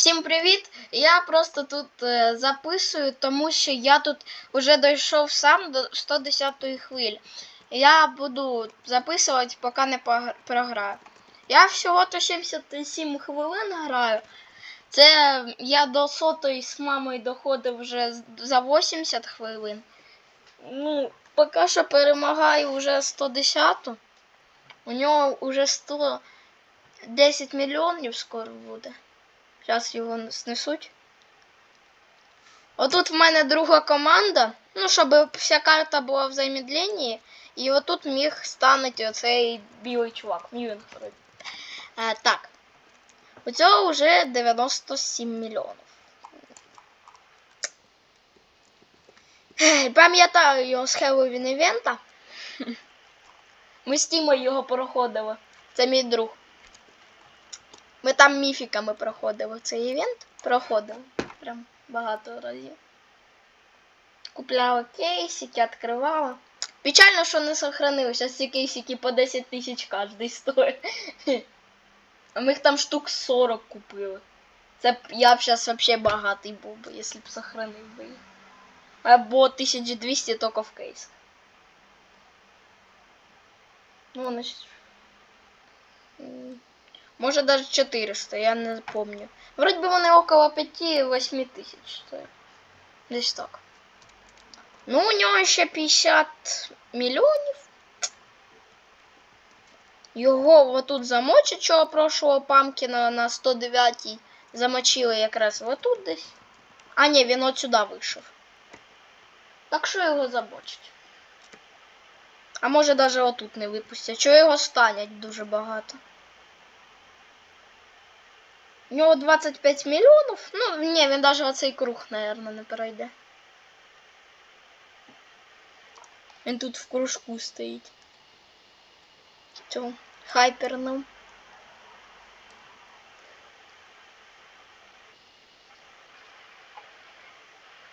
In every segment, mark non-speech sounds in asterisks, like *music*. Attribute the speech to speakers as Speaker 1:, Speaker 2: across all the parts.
Speaker 1: Всім привіт! Я просто тут е, записую, тому що я тут вже дійшов сам до 110-ї хвилі. Я буду записувати, поки не програю. Я всього то 77 хвилин граю. Це я до сотої з мамою доходив вже за 80 хвилин. Ну, поки що перемагаю вже 110-ту. У нього вже 110 мільйонів скоро буде. Зараз його снесуть. Отут в мене друга команда. Ну, щоб вся карта була в замедленні. І отут міг стануть оцей білий чувак. Мюнхен. А, так. У цього вже 97 мільйонів. Пам'ятаю його з Хеллоуін івента. Ми з Тімою його проходили. Це мій друг. Ми там міфіками проходили цей івент. Проходили. Прям багато разів. Купляла кейсики, відкривала. Печально, що не сохранилося. Ці кейсики по 10 тисяч кожний стоїть. А ми їх там штук 40 купили. Це я б зараз взагалі багатий був би, якщо б сохранив би їх. Або 1200 тільки в кейсах. Ну. М, Може даже 400, я не помню. Вроде бы вони около 5-8 тисяч. Десь так. Ну, у нього ще 50 мільйонів. Його отут замочить, чого прошлого памкіна на 109 замочили якраз отут десь. А ні, він от сюди вийшов. Так що його замочить. А може даже отут не випустять. Чого його станять дуже багато. У нього 25 мільйонів. Ну, ні, він даже оцей круг, наверное, не пройде. Він тут в кружку стоїть. Цьому хайперному.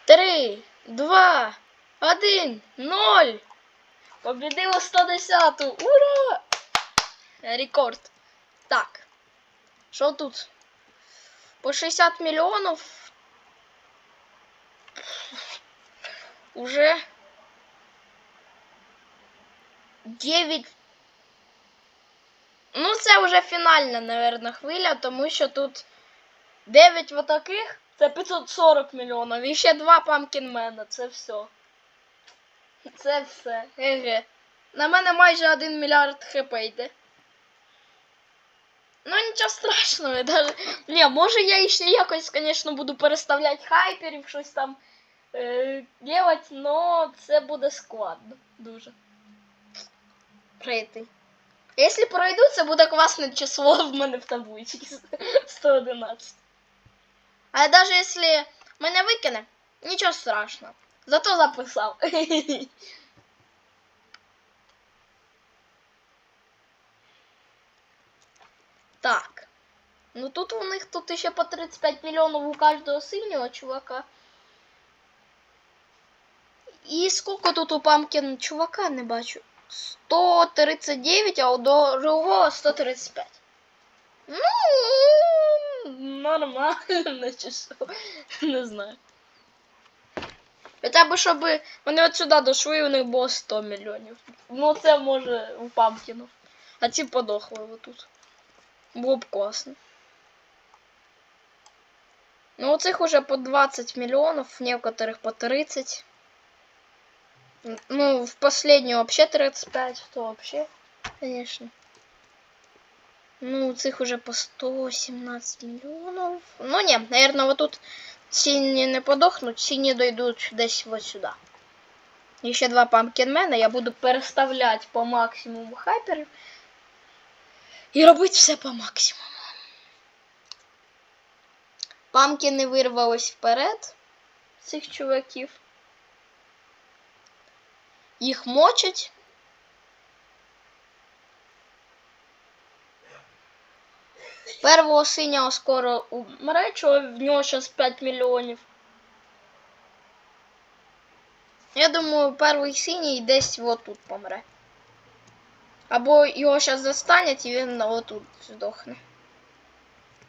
Speaker 1: Три, два, один, ноль. Побідило 110-ту. Ура! Рекорд. Так. Що тут? По 60 миллионов уже 9. Ну, це вже фінальна, наверное, хвиля, тому що тут 9 вот таких, це 540 мільйонів. І ще 2 памкінмена, це все. Це все. Еге. На мене майже 1 мільярд хп йде. Ну нічого страшного, даже... Не, може я ще якось, звісно, буду переставляти хайперів, щось там е, делать, но це буде складно. Дуже. Пройти. Якщо пройду, це буде класне число в мене в табличці *laughs* 111. А навіть якщо мене викине, нічого страшного. Зато записав. *laughs* Так. Ну тут у них тут еще по 35 миллионов у каждого синего чувака. І сколько тут у Памкін чувака не бачу? 139, а у другого 135. Ну, нормально, чи? Не знаю. Хоча б, щоб вони от сюди дошли, у них було 100 мільйонів. Ну, це може у Памкінов. А ці подохли отут. Було б класно. Ну, у цих уже по 20 миллионов, в некоторых по 30. Ну, в последнюю вообще 35, то вообще, конечно. Ну, у цих уже по 117 миллионов. Ну, не, наверное, вот тут сині не подохнуть, сині дойдуть десь вот сюда. І ще два памкінмена, я буду переставляти по максимуму хайперів. І робити все по максимуму. Памкіни вирвались вперед цих чуваків. Їх мочать. Первого синього скоро умре, чого в нього зараз 5 мільйонів. Я думаю, перший синій десь отут помре. Або його зараз застанять і він отут здохне.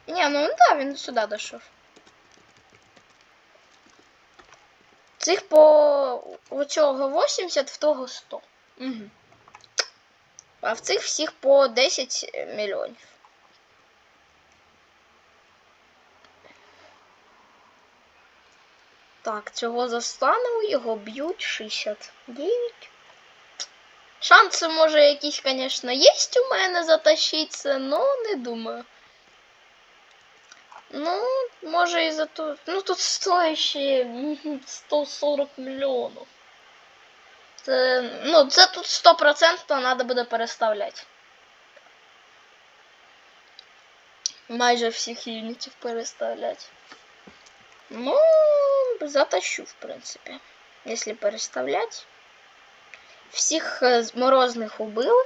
Speaker 1: Ні, ну да, він сюди дійшов. Цих по у цього 80, в того 100. Угу. А в цих всіх по 10 мільйонів. Так, цього застанемо, його б'ють 69. Шанси, може, якісь, звісно, є у мене затащитися, але не думаю. Ну, може і за то. Ну тут стоїть ще мгм, 140 мільйонів. Це, ну, це тут 100% треба буде переставляти. Майже всіх юнітів переставляти. Ну, затащу, в принципі. Якщо переставляти. Всіх е, морозних убили.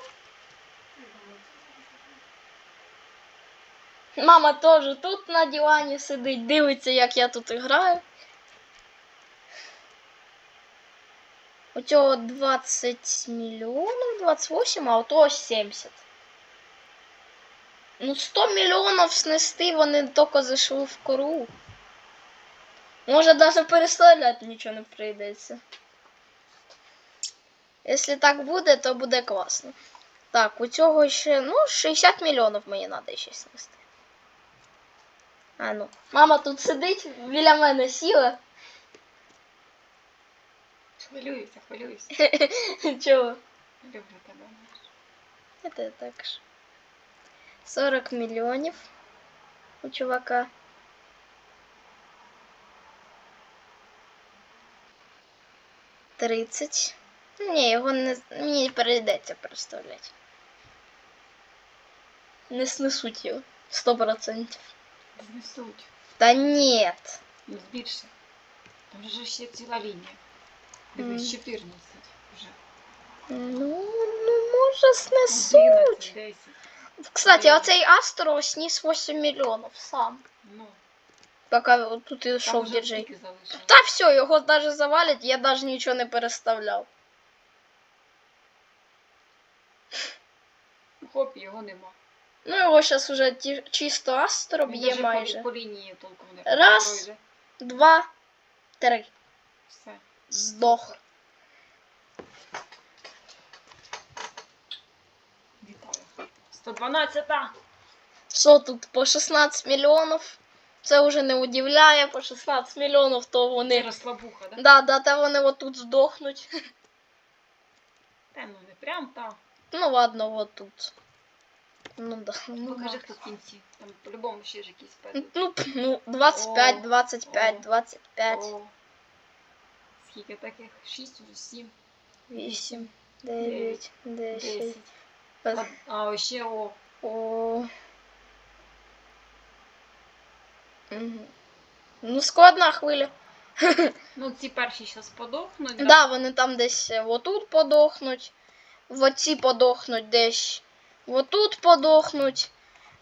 Speaker 1: Мама теж тут на дивані сидить, дивиться, як я тут граю. У цього 20 мільйонів, 28, а у того 70. Ну, 100 мільйонів снести вони тільки зайшли в кору. Може навіть переставляти нічого не прийдеться. Якщо так буде, то буде класно. Так, у цього ще, ну, 60 мільйонів мені треба ще снести. А ну. Мама тут сидить, біля мене сіла.
Speaker 2: Хвилююся, хвилююся. *laughs*
Speaker 1: Чого?
Speaker 2: Люблю тебе.
Speaker 1: Это так ж. 40 мільйонів у чувака. Тридцять. Ні, його не з- мені прийдеться представляти. Не снесуть його. Сто процентів.
Speaker 2: Знесуть.
Speaker 1: Та ні.
Speaker 2: Ну, збільше. Там же ще ціла лінія. Дивись, 14 вже.
Speaker 1: Ну, ну може снесуть.
Speaker 2: 11, 10.
Speaker 1: Кстати,
Speaker 2: Блін.
Speaker 1: оцей Астро сніс 8 мільйонів сам.
Speaker 2: Ну,
Speaker 1: Поки тут
Speaker 2: там
Speaker 1: ішов
Speaker 2: вже
Speaker 1: діджей.
Speaker 2: скільки залишилось.
Speaker 1: Та все, його навіть завалять, я навіть нічого не переставляв.
Speaker 2: Хоп, його нема.
Speaker 1: Ну, його зараз уже ті- чисто Астро
Speaker 2: Він
Speaker 1: б'є
Speaker 2: даже
Speaker 1: майже.
Speaker 2: По, по лінії толком не
Speaker 1: Раз.
Speaker 2: пройде.
Speaker 1: Два, три.
Speaker 2: Все.
Speaker 1: Здох.
Speaker 2: Вітаю. 112
Speaker 1: Що тут по 16 мільйонів? Це вже не удивляє, по 16 мільйонів, то
Speaker 2: Це
Speaker 1: вони.
Speaker 2: розслабуха, да?
Speaker 1: Да, да, та вони отут здохнуть.
Speaker 2: Та ну не прям там.
Speaker 1: Ну ладно, от тут. Ну да. Ну,
Speaker 2: Покажи,
Speaker 1: да.
Speaker 2: хто в кінці. Там по-любому ще ж якісь педли.
Speaker 1: Ну, ну, 25, 25, 25,
Speaker 2: О, Скільки таких? 6 уже 7,
Speaker 1: 8, 9, 10.
Speaker 2: 10. А, а ще о.
Speaker 1: О. Мгм. Ну, складна хвиля. *laughs*
Speaker 2: Ну ці перші зараз подохнуть.
Speaker 1: Да, вони там десь е, отут подохнуть, в оці подохнуть десь, отут подохнуть,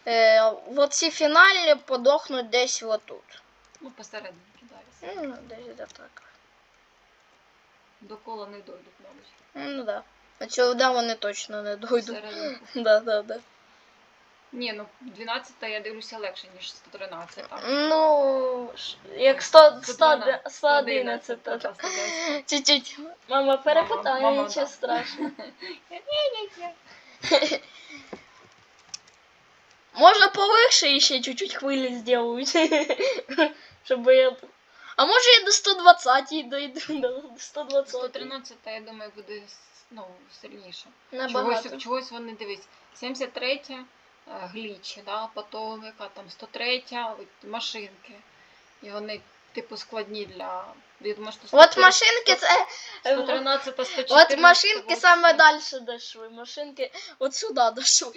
Speaker 1: е, в оці фінальні подохнуть десь отут.
Speaker 2: Ну посередині кидаюся.
Speaker 1: Ну, десь де так.
Speaker 2: До кола не дойдуть, мабуть.
Speaker 1: Ну да. А да, вони точно не дойдуть.
Speaker 2: Серединку. *laughs*
Speaker 1: Да, да, да.
Speaker 2: Ні, ну 12 я дивлюся легше, ніж 113. Там.
Speaker 1: Ну, ш- як 100, 100, 111.
Speaker 2: та,
Speaker 1: та. Чуть-чуть. Мама перепитає,
Speaker 2: мама,
Speaker 1: нічого страшного. *laughs*
Speaker 2: Ні-ні-ні. *laughs*
Speaker 1: Можно повыше еще чуть-чуть хвили сделать. *laughs* Чтобы я... А может я до 120 дойду, *laughs* до 120.
Speaker 2: 113, я думаю, буде ну, сильніше.
Speaker 1: Набагато.
Speaker 2: Чогось, чогось вони дивись. 73 е, гліч, да? потім яка там 103 от машинки. І вони, типу, складні для. Я думаю, що
Speaker 1: Вот
Speaker 2: 104,
Speaker 1: машинки це...
Speaker 2: 113, 114.
Speaker 1: Вот машинки саме дальше дошли. Машинки вот сюда дошли.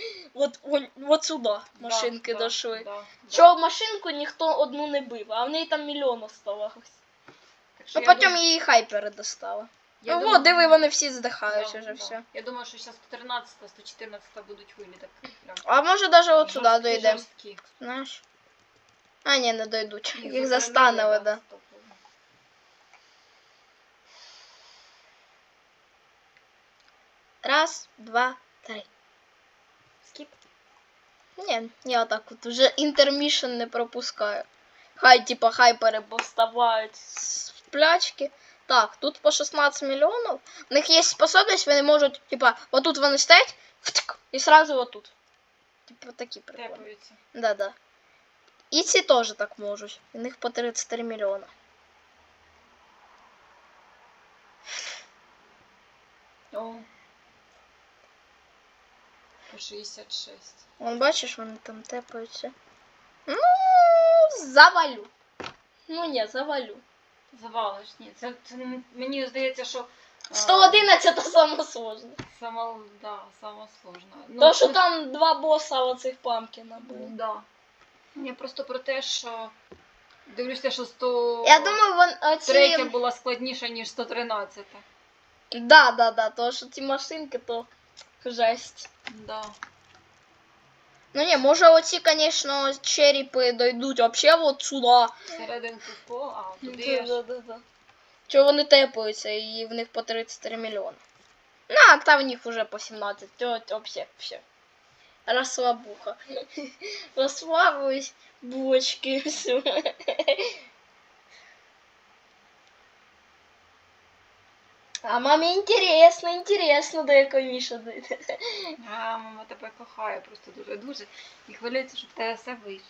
Speaker 1: Вот сюда машинки
Speaker 2: да,
Speaker 1: дошли.
Speaker 2: да, да.
Speaker 1: Що машинку ніхто одну не бив, а в неї там мільйон оставалось.
Speaker 2: Так що
Speaker 1: Ну
Speaker 2: я
Speaker 1: потім
Speaker 2: дум-
Speaker 1: її хайпери достали.
Speaker 2: я
Speaker 1: Ну
Speaker 2: думаю-
Speaker 1: вот, диви, вони всі здихають
Speaker 2: Да,
Speaker 1: уже
Speaker 2: да.
Speaker 1: все.
Speaker 2: Я думаю, що зараз 113, 114 будуть хвилі так прям.
Speaker 1: А може даже от сюди
Speaker 2: жорсткі, жорсткі.
Speaker 1: Знаєш? А, ні, не дойдуть.
Speaker 2: Їх
Speaker 1: Їх
Speaker 2: застанили,
Speaker 1: застанили, да.
Speaker 2: стопово.
Speaker 1: Раз, два, три.
Speaker 2: Скіп.
Speaker 1: Ні, я так от вже інтермішн не пропускаю. Хай, типа, хай перепоставають з плячки. Так, тут по 16 мільйонів. У них є способність, вони можуть, типа, отут вони стоять, втик, і сразу отут. Типа такі приколи.
Speaker 2: Трепаються.
Speaker 1: Да-да. І ці теж так можуть. У них по 33 мільйона.
Speaker 2: О. По 66.
Speaker 1: Вон бачиш, вони там тепаються. Ну, завалю. Ну ні, завалю.
Speaker 2: Завалиш, ні. Це, це м- мені здається, що. а,
Speaker 1: 111 це саме сложне.
Speaker 2: Сама, да, сама сложна. Ну,
Speaker 1: То, що
Speaker 2: це-
Speaker 1: там два боса оцих памкіна було.
Speaker 2: Да. Я просто про те, що дивлюся, що 100...
Speaker 1: Я думаю, вон оці...
Speaker 2: третя була складніша, ніж 113.
Speaker 1: Да, да, да, то що ці машинки, то жесть.
Speaker 2: Да.
Speaker 1: Ну ні, може оці, звісно, черепи дойдуть вообще от сюди.
Speaker 2: Серединку по, а *laughs* туди
Speaker 1: да, да, да. Чого вони тепаються і в них по 33 мільйони. Ну, а там в них уже по 17. То, то вообще, все. Расслабуха. *laughs* Расслабились, булочки, *laughs* все. А мамі інтересно, інтересно, до якої Міша дойде. *laughs*
Speaker 2: А, мама тебе кохає просто дуже-дуже. І хвилюється, щоб в тебе все вийшло.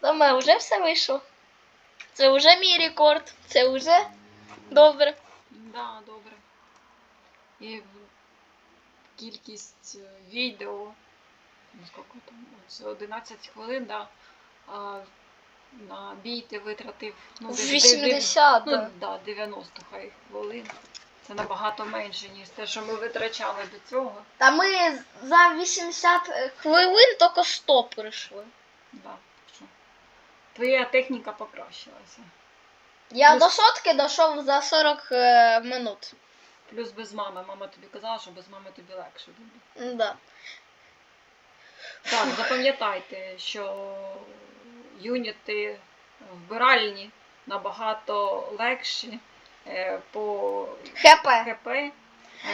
Speaker 1: Саме вже все вийшло. Це вже мій рекорд. Це вже добре.
Speaker 2: Да, добре. І кількість е, відео, ну скільки там, це 11 хвилин, да. А, на бій ти витратив ну, десь де- де-
Speaker 1: 80.
Speaker 2: Ну,
Speaker 1: да.
Speaker 2: да, 90 хай хвилин. Це набагато менше, ніж те, що ми витрачали до цього.
Speaker 1: Та ми за 80 хвилин тільки 100 прийшли.
Speaker 2: Да, що. Твоя техніка покращилася.
Speaker 1: Я
Speaker 2: Ну,
Speaker 1: до сотки дійшов за 40 е, минут.
Speaker 2: Плюс без мами. Мама тобі казала, що без мами тобі легше буде.
Speaker 1: Да.
Speaker 2: Так, запам'ятайте, що юніти вбиральні набагато легші е, по
Speaker 1: ХП.
Speaker 2: ХП. е,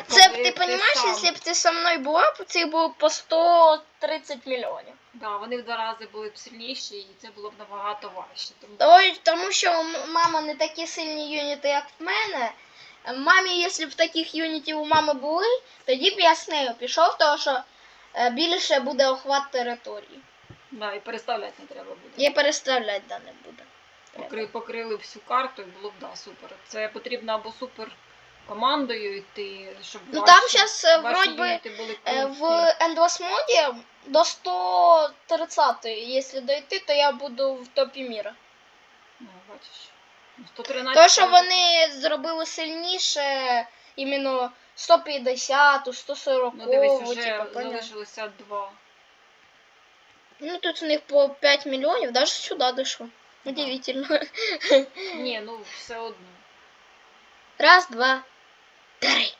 Speaker 1: Це б
Speaker 2: коли
Speaker 1: ти розумієш,
Speaker 2: сам-
Speaker 1: якщо б ти со мною була, б це було по 130 мільйонів.
Speaker 2: Да, вони в два рази були б сильніші, і це було б набагато важче. Тому
Speaker 1: Ой, тому що м- мама не такі сильні юніти, як в мене. Мамі, якщо б таких юнітів у мами були, тоді б я з нею пішов, тому що більше буде охват території.
Speaker 2: да, і переставляти не треба буде.
Speaker 1: І переставляти да, не буде.
Speaker 2: Покри, покрили всю карту і було б да, супер. Це потрібно або супер командою йти, щоб
Speaker 1: Ну
Speaker 2: ваші,
Speaker 1: там зараз
Speaker 2: ваші
Speaker 1: вроді би
Speaker 2: юніти були
Speaker 1: Е. В Endless моді до 130, якщо дойти, то я буду в топі міра.
Speaker 2: Ну, бачиш. 113
Speaker 1: То, що вони зробили сильніше, іменно 150, 140,
Speaker 2: Ну дивись, вже
Speaker 1: типа, понятно.
Speaker 2: залишилося два.
Speaker 1: Ну тут у них по 5 мільйонів, навіть сюди дійшло. Удивительно. *laughs*
Speaker 2: Ні, ну все одно.
Speaker 1: Раз, два, три.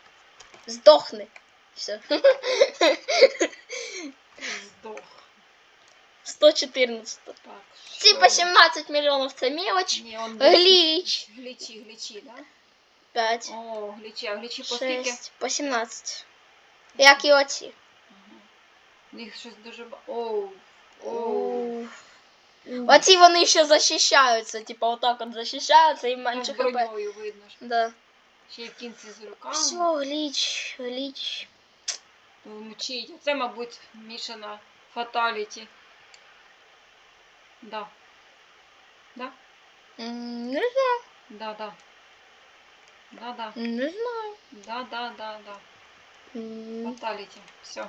Speaker 1: Здохни. Все.
Speaker 2: Здох.
Speaker 1: 114.
Speaker 2: Так,
Speaker 1: Типа
Speaker 2: що?
Speaker 1: 17 мільйонів це мелоч.
Speaker 2: Ні, он
Speaker 1: Гліч.
Speaker 2: Глічі, глічі, да?
Speaker 1: 5.
Speaker 2: О, глічі, а глічі по скільки?
Speaker 1: 6, по 17. Як і оці.
Speaker 2: У щось дуже ба... Оу. Оу.
Speaker 1: Оці вони ще захищаються, типа отак от захищаються і
Speaker 2: Там
Speaker 1: менше
Speaker 2: з
Speaker 1: хп.
Speaker 2: броньою видно ж.
Speaker 1: Да.
Speaker 2: Ще й в кінці з руками.
Speaker 1: Все, гліч, гліч.
Speaker 2: Мучить. Це, мабуть, Мішана фаталіті. Да. Да?
Speaker 1: М, Не знаю,
Speaker 2: Да, да. Да, да.
Speaker 1: не знаю.
Speaker 2: Да, да, да, да.
Speaker 1: М,
Speaker 2: Фаталіті. Все.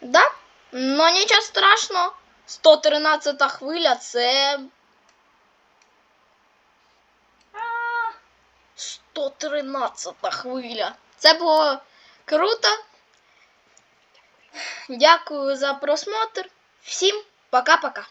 Speaker 1: Да? Ну нічого страшного. 113 хвиля це. 113 хвиля. Це було круто. Дякую за просмотр. Всім пока-пока.